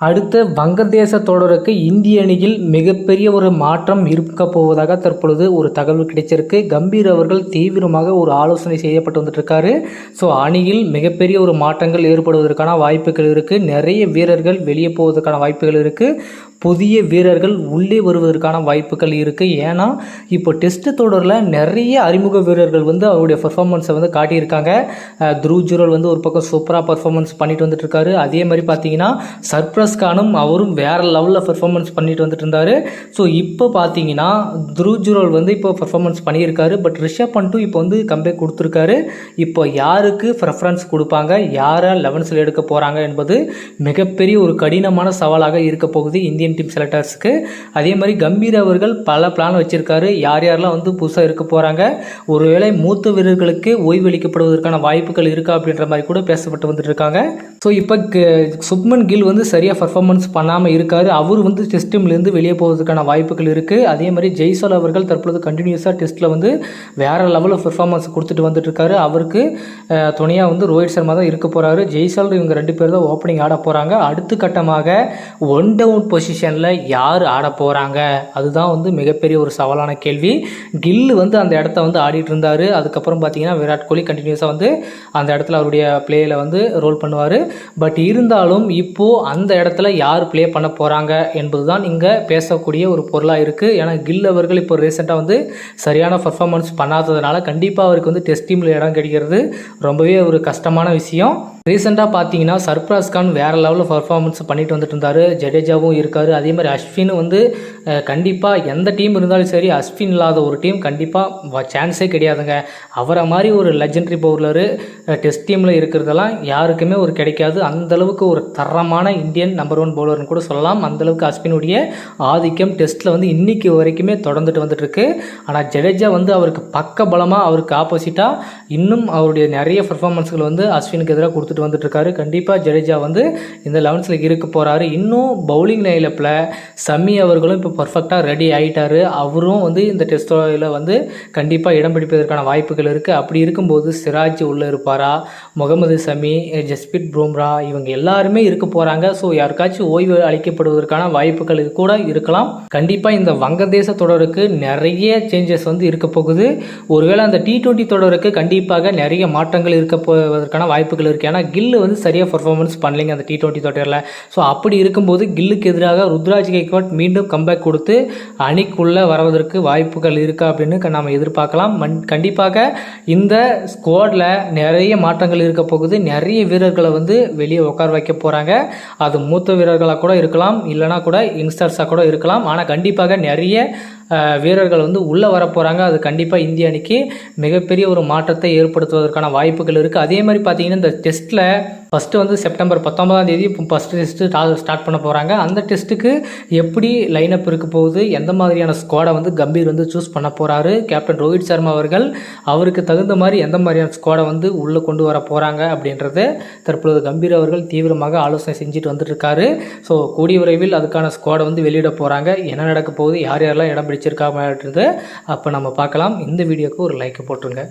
அடுத்த வங்கதேச தொடருக்கு இந்திய அணியில் மிகப்பெரிய ஒரு மாற்றம் இருக்க போவதாக தற்பொழுது ஒரு தகவல் கிடைச்சிருக்கு. கம்பீர் அவர்கள் தீவிரமாக ஒரு ஆலோசனை செய்யப்பட்டு வந்துட்டு இருக்காரு ஸோ அணியில் மிகப்பெரிய ஒரு மாற்றங்கள் ஏற்படுவதற்கான வாய்ப்புகள் இருக்குது நிறைய வீரர்கள் வெளியே போவதற்கான வாய்ப்புகள் இருக்குது புதிய வீரர்கள் உள்ளே வருவதற்கான வாய்ப்புகள் இருக்குது ஏன்னா இப்போ டெஸ்ட் தொடரில் நிறைய அறிமுக வீரர்கள் வந்து அவருடைய பர்ஃபார்மன்ஸை வந்து காட்டியிருக்காங்க. த்ரூ ஜுரல் வந்து ஒரு பக்கம் சூப்பராக பர்ஃபார்மன்ஸ் பண்ணிட்டு வந்துட்டு இருக்காரு அதே மாதிரி பார்த்தீங்கன்னா சர்ப்ரஸ் கானும் அவரும் வேறு லெவலில் பர்ஃபார்மன்ஸ் பண்ணிட்டு வந்துட்டு இருந்தார் ஸோ இப்போ பார்த்தீங்கன்னா த்ரூ ஜுரல் வந்து இப்போ பர்ஃபார்மன்ஸ் பண்ணியிருக்காரு. பட் ரிஷப் பண்ட்டும் இப்போ வந்து கம்பேக் கொடுத்துருக்காரு. இப்போ யாருக்கு ப்ரெஃபரன்ஸ் கொடுப்பாங்க? யாரை லெவன்ஸில் எடுக்க போகிறாங்க என்பது மிகப்பெரிய ஒரு கடினமான சவாலாக இருக்க போகுது இந்தியன் டீம் செலக்டர்ஸ்க்கு அதே மாதிரி கம்பீர் அவர்கள் பல பிளான் வச்சுருக்காரு. யார் யாரெல்லாம் வந்து புதுசாக இருக்க போகிறாங்க ஒருவேளை மூத்த வீரர்களுக்கு ஓய்வளிக்கப்படுவதற்கான வாய்ப்புகள் இருக்கா அப்படின்ற மாதிரி கூட பேசப்பட்டு வந்துட்டு இருக்காங்க ஸோ இப்போ சுப்மன் கில் வந்து சரியாக பர்ஃபார்மன்ஸ் பண்ணாமல் இருக்கார். அவர் வந்து டெஸ்ட் டீம்லேருந்து வெளியே போவதற்கான வாய்ப்புகள் இருக்குது அதே மாதிரி ஜெய்சால் அவர்கள் தற்பொழுது கண்டினியூஸாக டெஸ்ட்டில் வந்து வேறு லெவலில் பெர்ஃபார்மன்ஸ் கொடுத்துட்டு வந்துட்டு இருக்காரு அவருக்கு துணையாக வந்து ரோஹித் சர்மா தான் இருக்க போகிறாரு ஜெய்சால் இவங்க ரெண்டு பேர் தான் ஓப்பனிங் ஆட போகிறாங்க அடுத்த கட்டமாக ஒன் டவுன் பொசிஷன் பொசிஷனில் யார் ஆட போகிறாங்க அதுதான் வந்து மிகப்பெரிய ஒரு சவாலான கேள்வி. கில்லு வந்து அந்த இடத்த வந்து ஆடிட்டு இருந்தார். அதுக்கப்புறம் பார்த்தீங்கன்னா விராட் கோலி கண்டினியூஸாக வந்து அந்த இடத்துல அவருடைய பிளேயில் வந்து ரோல் பண்ணுவார். பட் இருந்தாலும் இப்போது அந்த இடத்துல யார் ப்ளே பண்ண போகிறாங்க என்பது தான் இங்கே பேசக்கூடிய ஒரு பொருளாக இருக்குது ஏன்னா கில் அவர்கள் இப்போ ரீசெண்டாக வந்து சரியான பர்ஃபார்மன்ஸ் பண்ணாததுனால கண்டிப்பாக அவருக்கு வந்து டெஸ்ட் டீமில் இடம் கிடைக்கிறது ரொம்பவே ஒரு கஷ்டமான விஷயம். ரீசெண்டாக பார்த்தீங்கன்னா சர்ப்ராஸ் கான் வேறு லெவலில் பர்ஃபார்மன்ஸ் பண்ணிட்டு வந்துட்டு இருந்தார். ஜடேஜாவும் இருக்கார். அதே மாதிரி அஸ்வின் வந்து கண்டிப்பாக எந்த டீம் இருந்தாலும் சரி அஸ்வின் இல்லாத ஒரு டீம் கண்டிப்பாக சான்ஸே கிடையாதுங்க. அவரை மாதிரி ஒரு லெஜண்டரி பவுலரு டெஸ்ட் டீமில் இருக்கிறதெல்லாம் யாருக்குமே ஒரு கிடைக்காது. அந்தளவுக்கு ஒரு தரமான இந்தியன் நம்பர் ஒன் பவுலர்னு கூட சொல்லலாம். அந்த அளவுக்கு அஸ்வினுடைய ஆதிக்கம் டெஸ்ட்டில் வந்து இன்னைக்கு வரைக்குமே தொடர்ந்துட்டு வந்துட்டுருக்கு. ஆனால் ஜடேஜா வந்து அவருக்கு பக்க பலமாக அவருக்கு ஆப்போசிட்டாக இன்னும் அவருடைய நிறைய பர்ஃபார்மன்ஸ்கள் வந்து அஸ்வினுக்கு எதிராக கொடுத்துட்டு எடுத்துகிட்டு வந்துட்டுருக்காரு. கண்டிப்பாக ஜடேஜா வந்து இந்த லெவன்ஸில் இருக்க போகிறாரு இன்னும் பவுலிங் லைனப்பில் சம்மி அவர்களும் இப்போ பர்ஃபெக்டாக ரெடி ஆகிட்டாரு அவரும் வந்து இந்த டெஸ்டோவில் வந்து கண்டிப்பாக இடம் பிடிப்பதற்கான வாய்ப்புகள் இருக்குது அப்படி இருக்கும்போது சிராஜ் உள்ளே இருப்பாரா? முகமது சமி ஜஸ்பீத் பும்ரா இவங்க எல்லாருமே இருக்க போகிறாங்க ஸோ யாருக்காச்சும் ஓய்வு அளிக்கப்படுவதற்கான வாய்ப்புகள் கூட இருக்கலாம். கண்டிப்பாக இந்த வங்கதேச தொடருக்கு நிறைய சேஞ்சஸ் வந்து இருக்க போகுது. ஒருவேளை அந்த டி ட்வெண்ட்டி தொடருக்கு கண்டிப்பாக நிறைய மாற்றங்கள் இருக்க போவதற்கான வாய்ப்புகள் இருக்குது ஏன்னா கில்லு வந்து சரியாக பர்ஃபார்மன்ஸ் பண்ணலைங்க அந்த டி டுவெண்ட்டி தொடரில் ஸோ அப்படி இருக்கும்போது கில்லுக்கு எதிராக ருத்ராஜ் கைக்வாட் மீண்டும் கம்பேக் கொடுத்து அணிக்குள்ளே வரவதற்கு வாய்ப்புகள் இருக்கா அப்படின்னு நாம் எதிர்பார்க்கலாம். மண் கண்டிப்பாக இந்த ஸ்குவாடில் நிறைய மாற்றங்கள் இருக்க போகுது. நிறைய வீரர்களை வந்து வெளியே உட்கார வைக்க போகிறாங்க அது மூத்த வீரர்களாக கூட இருக்கலாம். இல்லைனா கூட யங்ஸ்டர்ஸாக கூட இருக்கலாம். ஆனால் கண்டிப்பாக நிறைய வீரர்கள் வந்து உள்ளே வரப்போகிறாங்க அது கண்டிப்பாக இந்திய அணிக்கு மிகப்பெரிய ஒரு மாற்றத்தை ஏற்படுத்துவதற்கான வாய்ப்புகள் இருக்குது அதே மாதிரி பார்த்தீங்கன்னா இந்த டெஸ்ட்டில் ஃபஸ்ட்டு வந்து செப்டம்பர் பத்தொன்பதாம் தேதி ஃபஸ்ட்டு டெஸ்ட்டு ஸ்டார்ட் பண்ண போகிறாங்க அந்த டெஸ்ட்டுக்கு எப்படி லைனப் இருக்க போகுது? எந்த மாதிரியான ஸ்குவாடை வந்து கம்பீர் வந்து சூஸ் பண்ண போகிறாரு கேப்டன் ரோஹித் சர்மா அவர்கள் அவருக்கு தகுந்த மாதிரி எந்த மாதிரியான ஸ்குவாடை வந்து உள்ளே கொண்டு வர போகிறாங்க அப்படின்றது தற்பொழுது கம்பீர் அவர்கள் தீவிரமாக ஆலோசனை செஞ்சுட்டு வந்துட்டு இருக்காரு. ஸோ கூடிய விரைவில் அதுக்கான ஸ்குவாடை வந்து வெளியிட போகிறாங்க என்ன நடக்க போகுது? யார் யாரெல்லாம் இடம் பிடிச்சிருக்காங்கன்றது அப்போ நம்ம பார்க்கலாம். இந்த வீடியோக்கு ஒரு லைக் போட்டுருங்க.